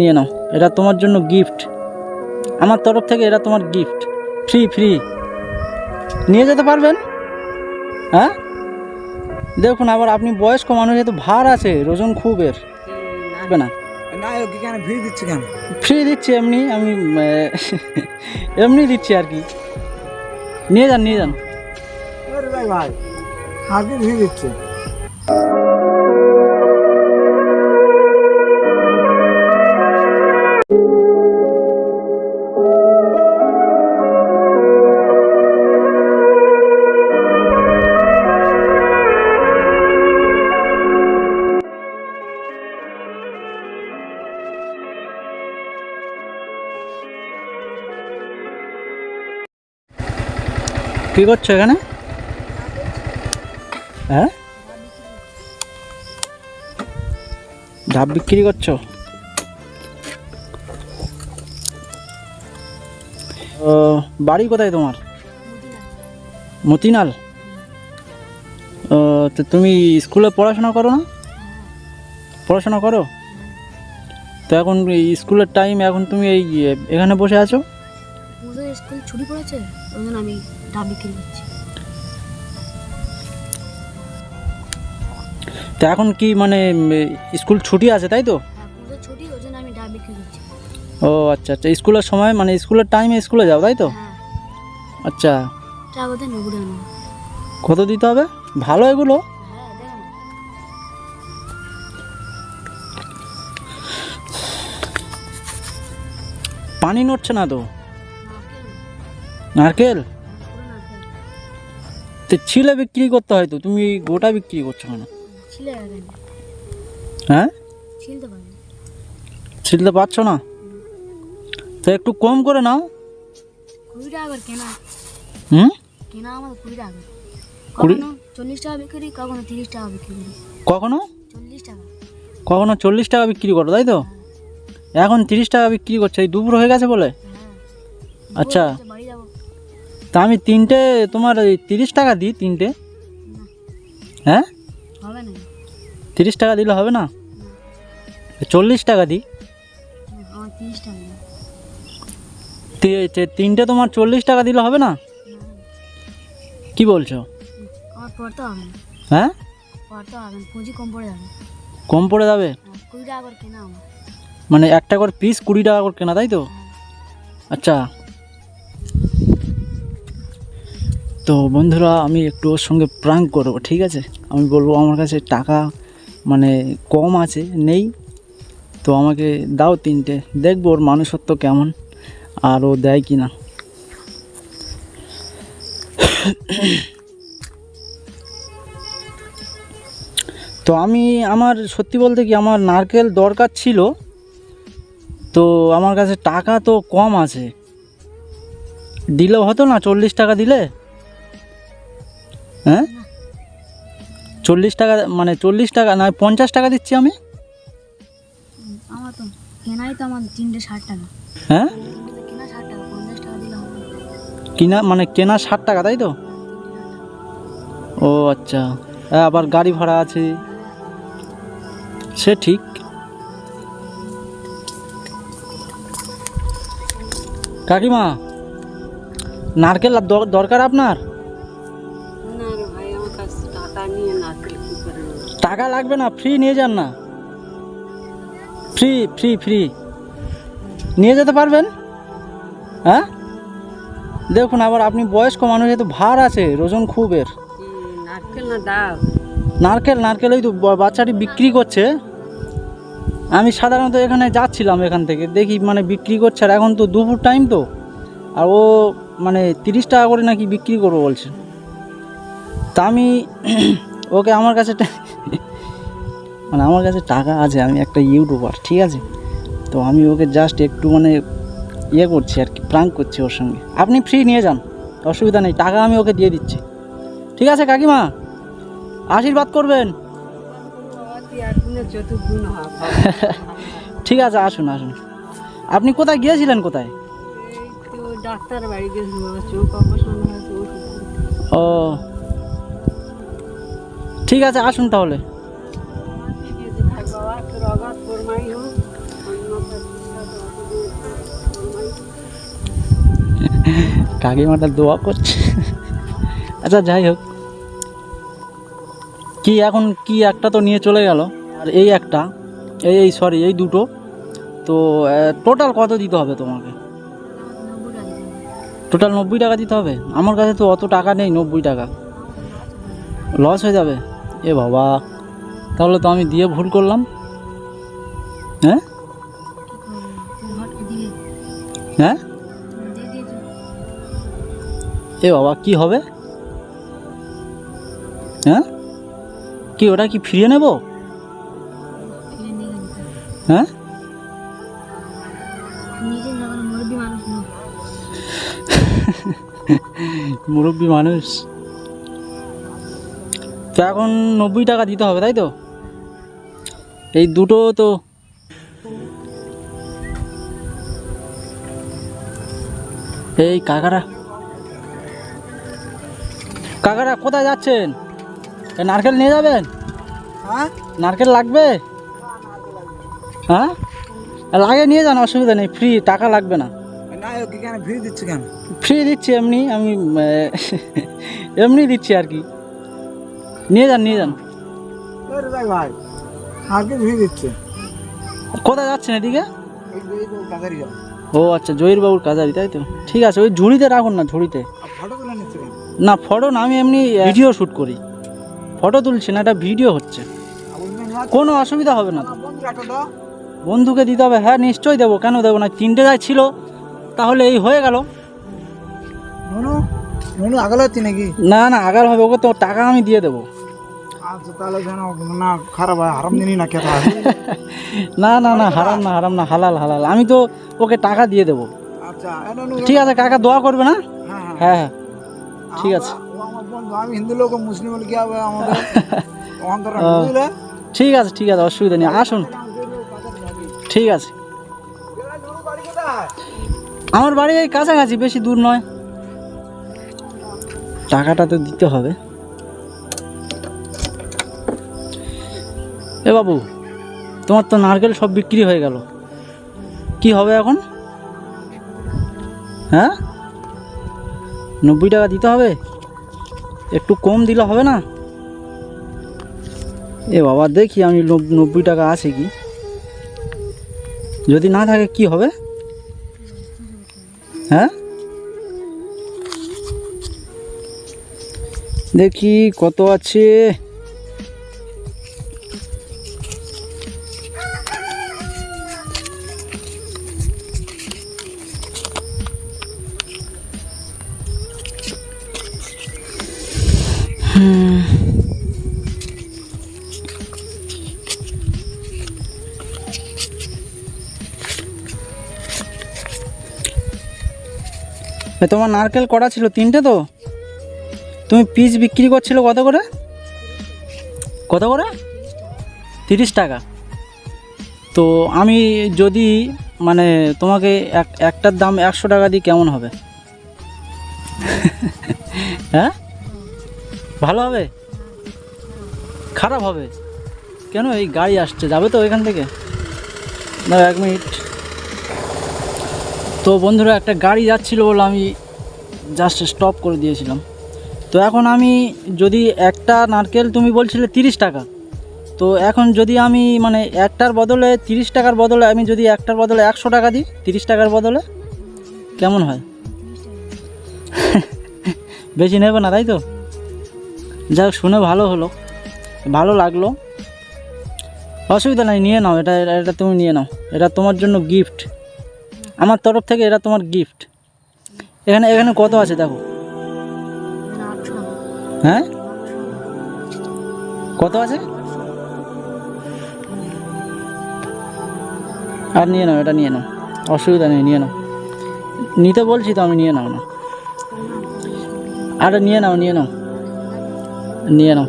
নিয়ে নাও। এটা তোমার জন্য গিফট আমার তরফ থেকে এটা তোমার গিফট ফ্রি ফ্রি নিয়ে যেতে পারবেন? হ্যাঁ? দেখুন আবার আপনি বয়স্ক মানুষ যেহেতু ভার আছে ওজন খুব এর হবে না। না ওকে কেন? ফ্রি দিচ্ছি এমনি আমি এমনি দিচ্ছি আর কি। নিয়ে যান নিয়ে যান। ভাই ভাই আগে ভিড় দিচ্ছে। কী করছ এখানে? হ্যাঁ? ডাব বিক্রি করছ? বাড়ি কোথায় তোমার? মতিনাল। তো তুমি স্কুলে পড়াশোনা করো না? পড়াশোনা করো? তো এখন স্কুলের টাইম এখন তুমি এই, এখানে বসে আছো? ছুটি পড়েছে? ডাব বিক্রি করছি তো এখন কি মানে স্কুল ছুটি আছে তাই তো? হ্যাঁ ছুটি ওই জন্য আমি ডাব বিক্রি করছি ও আচ্ছা আচ্ছা স্কুলের সময় মানে স্কুলের টাইমে স্কুলে যাও তাই তো? হ্যাঁ। আচ্ছা। কত দিতে হবে? ভালো এগুলো। হ্যাঁ পানি নড়ছে না তো? নারকেল? তো ছিলে বিক্রি করতে হয় তো? তুমি গোটা বিক্রি করছ কেন? হ্যাঁ? ছিলতে পারছ না? তো একটু কম করে নাও। হুম? কুড়ি কখনো চল্লিশ টাকা বিক্রি কখনো চল্লিশ টাকা। বিক্রি করো তাই তো? এখন তিরিশ টাকা বিক্রি করছ এই দুপুর হয়ে গেছে বলে? হ্যাঁ। আচ্ছা। তা আমি তিনটে তোমার ওই তিরিশ টাকা দিই তিনটে। হ্যাঁ? হবে না। তিরিশ টাকা দিলে হবে না? চল্লিশ টাকা দিই। তিনটে তোমার চল্লিশ টাকা দিলে হবে না? কি বলছো? হ্যাঁ? কম পড়ে যাবে। হ্যাঁ, মানে একটা করে পিস কুড়ি টাকা করে কেনা তাই তো? আচ্ছা। তো বন্ধুরা, আমি একটু ওর সঙ্গে প্রাঙ্ক করব, ঠিক আছে? আমি বলব, আমার কাছে টাকা মানে কম আছে, নেই। তো আমাকে দাও তিনটে, দেখব ওর মানুষত্ব কেমন, আর ও দেয় কি না তো আমি, আমার, সত্যি বলতে কি, আমার নারকেল দরকার ছিল। তো আমার কাছে টাকা তো কম আছে। দিলেও হতো না, চল্লিশ টাকা দিলে? হ্যাঁ? চল্লিশ টাকা মানে চল্লিশ টাকা না পঞ্চাশ টাকা দিচ্ছি আমি? আমার তো কেনাই তো আমার তিনটে ষাট টাকা। হ্যাঁ? কেনা ষাট টাকা পঞ্চাশ টাকা দিলে হবে। কিনা মানে কেনা ষাট টাকা তাই তো? ও আচ্ছা। হ্যাঁ, আবার গাড়ি ভাড়া আছে। সে ঠিক। কাকিমা নারকেল দরকার আপনার? টাকা লাগবে না ফ্রি নিয়ে যান না। ফ্রি ফ্রি ফ্রি নিয়ে যেতে পারবেন? হ্যাঁ? দেখুন, আবার আপনি বয়স্ক মানুষ এত ভার আছে, ওজন খুবের। নারকেল নারকেল নারকেল ওই তো বাচ্চাটি বিক্রি করছে। আমি সাধারণত এখানে যাচ্ছিলাম এখান থেকে, দেখি মানে বিক্রি করছে, আর এখন তো দুপুর টাইম তো। আর ও মানে তিরিশ টাকা করে নাকি বিক্রি করব বলছে। তা আমি ওকে আমার কাছে মানে আমার কাছে টাকা আছে আমি একটা ইউটিউবার ঠিক আছে? তো আমি ওকে জাস্ট একটু মানে ইয়ে করছি আর কি প্রাঙ্ক করছি ওর সঙ্গে। আপনি ফ্রি নিয়ে যান অসুবিধা নেই টাকা আমি ওকে দিয়ে দিচ্ছি। ঠিক আছে কাকিমা? আশীর্বাদ করবেন। ঠিক আছে আসুন আসুন। আপনি কোথায় গিয়েছিলেন কোথায়? ডাক্তার বাড়ি চোখ অপারেশন ও ঠিক আছে, আসুন তাহলে। কাকিমাটা দোয়া করছে। আচ্ছা যাই হোক। কি এখন, কি একটা তো নিয়ে চলে গেল। আর এই একটা, এই এই সরি এই দুটো। তো টোটাল কত দিতে হবে তোমাকে? টোটাল নব্বই টাকা দিতে হবে? আমার কাছে তো অত টাকা নেই, নব্বই টাকা। লস হয়ে যাবে? এ বাবা তাহলে তো আমি দিয়ে ভুল করলাম। হ্যাঁ? হ্যাঁ? এ বাবা কি হবে? হ্যাঁ? কি ওটা কি ফিরিয়ে নেব? হ্যাঁ? মুরব্বী মানুষ? তো এখন নব্বই টাকা দিতে হবে তাই তো? এই দুটো তো। এই কাকারা। কাকারা কোথায় যাচ্ছেন? নারকেল নিয়ে যাবেন? হ্যাঁ? নারকেল লাগবে? হ্যাঁ? লাগে নিয়ে যান অসুবিধা নেই ফ্রি টাকা লাগবে না। ফ্রি দিচ্ছে কেন? ফ্রি দিচ্ছি এমনি আমি এমনি দিচ্ছি আর কি। নিয়ে যান নিয়ে যান। ভাই আগে ফ্রি দিচ্ছে কোথায় যাচ্ছেন এদিকে? ও আচ্ছা জহির বাবুর কাজারি তাই তো? ঠিক আছে ওই ঝুড়িতে রাখুন না ঝুড়িতে। না ফটো না আমি এমনি ভিডিও শ্যুট করি। ফটো তুলছি না এটা ভিডিও হচ্ছে। কোনো অসুবিধা হবে না বন্ধুকে দিতে হবে হ্যাঁ নিশ্চয়ই দেবো। কেন দেবো না? তিনটে যাই ছিল তাহলে এই হয়ে গেল। নুনু আগলে হচ্ছে নাকি? না না আগার হবে ওকে তো টাকা আমি দিয়ে দেবো। আচ্ছা তাহলে যেন না খারাপ হয় হারাম দিনই না খেতে না না না হারাম না হারাম না হালাল হালাল। আমি তো ওকে টাকা দিয়ে দেবো। আচ্ছা ঠিক আছে কাকা দোয়া করবে না? হ্যাঁ হ্যাঁ। হ্যাঁ হ্যাঁ। ঠিক আছে। আমি হিন্দু লোক মুসলিম হলে কি হবে আমাদের? ঠিক আছে ঠিক আছে অসুবিধা নেই আসুন। ঠিক আছে। আমার বাড়ি এই কাছাকাছি বেশি দূর নয়। টাকাটা তো দিতে হবে। এ বাবু, তোমার তো নারকেল সব বিক্রি হয়ে গেল। কি হবে এখন? হ্যাঁ? নব্বই টাকা দিতে হবে? একটু কম দিলে হবে না? এ বাবা, দেখি আমি নব- নব্বই টাকা আছে কি? যদি না থাকে, কি হবে? হ্যাঁ? দেখি কত আছে। তোমার নারকেল কটা ছিল? তিনটে তো? তুমি পিস বিক্রি করছিলে কত করে? কত করে? তিরিশ টাকা। তো আমি যদি মানে তোমাকে এক, একটার দাম একশো টাকা দিই, কেমন হবে? হ্যাঁ? ভালো হবে? খারাপ হবে? কেন এই গাড়ি আসছে? যাবে তো এখান থেকে? না এক মিনিট। তো বন্ধুরা, একটা গাড়ি যাচ্ছিল বলে আমি জাস্ট স্টপ করে দিয়েছিলাম। তো এখন আমি যদি একটা নারকেল তুমি বলছিলে তিরিশ টাকা, তো এখন যদি আমি মানে একটার বদলে তিরিশ টাকার বদলে আমি যদি একটার বদলে একশো টাকা দিই, তিরিশ টাকার বদলে, কেমন হয়? বেশি নেবে না, তাই তো? যাই শুনে ভালো হলো, ভালো লাগল। অসুবিধা নাই, নিয়ে নাও, এটা- এটা তুমি নিয়ে নাও, এটা তোমার জন্য গিফট আমার তরফ থেকে এটা তোমার গিফট এখানে এখানে কত আছে দেখো? হ্যাঁ? কত আছে? আর নিয়ে নাও, এটা নিয়ে নাও। অসুবিধা নেই, নিয়ে নাও। নিতে বলছি তো আমি, নিয়ে নাও না। আরে, নিয়ে নাও নিয়ে নাও। নিয়ে নাও।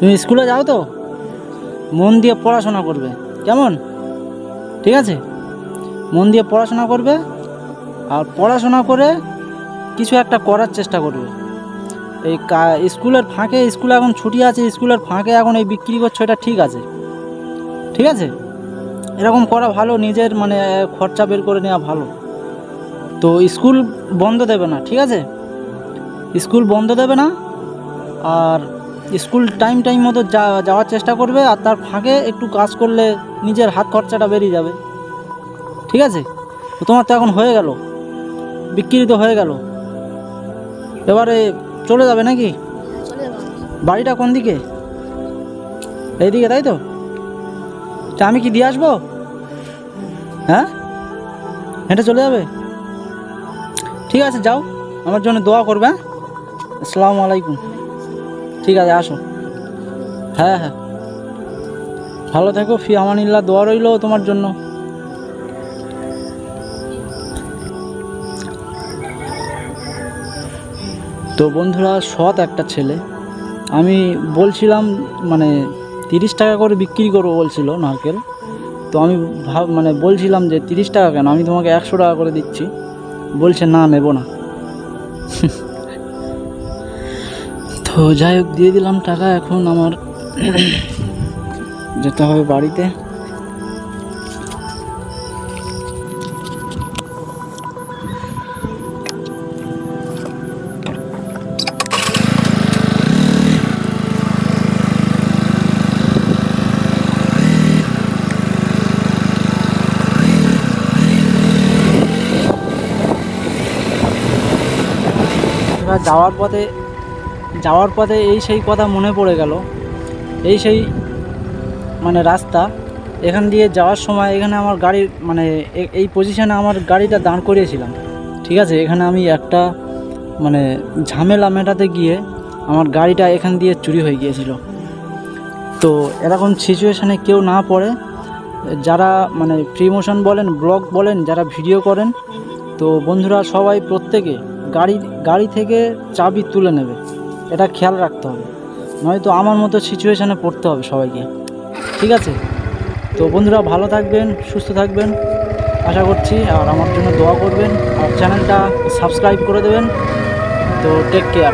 তুমি স্কুলে যাও তো, মন দিয়ে পড়াশোনা করবে। কেমন? ঠিক আছে? মন দিয়ে পড়াশোনা করবে আর পড়াশোনা করে কিছু একটা করার চেষ্টা করবে। এই স্কুলের ফাঁকে স্কুলে এখন ছুটি আছে, স্কুলের ফাঁকে এখন এই বিক্রি করছ, এটা ঠিক আছে। ঠিক আছে? এরকম করা ভালো, নিজের মানে খরচা বের করে নেওয়া ভালো। তো স্কুল বন্ধ দেবে না, ঠিক আছে? স্কুল বন্ধ দেবে না, আর স্কুল টাইম টাইম মতো যা, যাওয়ার চেষ্টা করবে, আর তার ফাঁকে একটু কাজ করলে নিজের হাত খরচাটা বেরিয়ে যাবে। ঠিক আছে? তোমার তো এখন হয়ে গেল। বিক্রি তো হয়ে গেল। এবারে চলে যাবে নাকি? বাড়িটা কোন দিকে? এইদিকে, তাই তো? তা আমি কি দিয়ে আসব? হ্যাঁ? হেঁটে চলে যাবে? ঠিক আছে, যাও। আমার জন্য দোয়া করবে হ্যাঁ? আসসালামু আলাইকুম। ঠিক আছে, আসো। হ্যাঁ হ্যাঁ। ভালো থেকো, ফি আমানিল্লা দোয়া রইল তোমার জন্য। তো বন্ধুরা, সৎ একটা ছেলে। আমি বলছিলাম মানে তিরিশ টাকা করে বিক্রি করব বলছিল নারকেল। তো আমি ভাব মানে বলছিলাম যে, তিরিশ টাকা কেন? আমি তোমাকে একশো টাকা করে দিচ্ছি। বলছে, না, নেব না। তো যাই হোক, দিয়ে দিলাম টাকা এখন আমার। যেতে হবে বাড়িতে। যাওয়ার পথে যাওয়ার পথে এই সেই কথা মনে পড়ে গেল। এই সেই মানে রাস্তা, এখান দিয়ে যাওয়ার সময় এখানে আমার গাড়ির মানে এই পজিশনে আমার গাড়িটা দাঁড় করিয়েছিলাম। ঠিক আছে, এখানে আমি একটা মানে ঝামেলা মেটাতে গিয়ে আমার গাড়িটা এখান দিয়ে চুরি হয়ে গিয়েছিল। তো এরকম সিচুয়েশানে কেউ না পড়ে। যারা মানে প্রিমোশন বলেন ব্লগ বলেন, যারা ভিডিও করেন, তো বন্ধুরা সবাই প্রত্যেকে গাড়ি গাড়ি থেকে চাবি তুলে নেবে। এটা খেয়াল রাখতে হবে। নয়তো আমার মতো সিচুয়েশানে পড়তে হবে সবাইকে। ঠিক আছে? তো বন্ধুরা, ভালো থাকবেন, সুস্থ থাকবেন। আশা করছি, আর আমার জন্য দোয়া করবেন। আর চ্যানেলটা সাবস্ক্রাইব করে দেবেন। তো টেক কেয়ার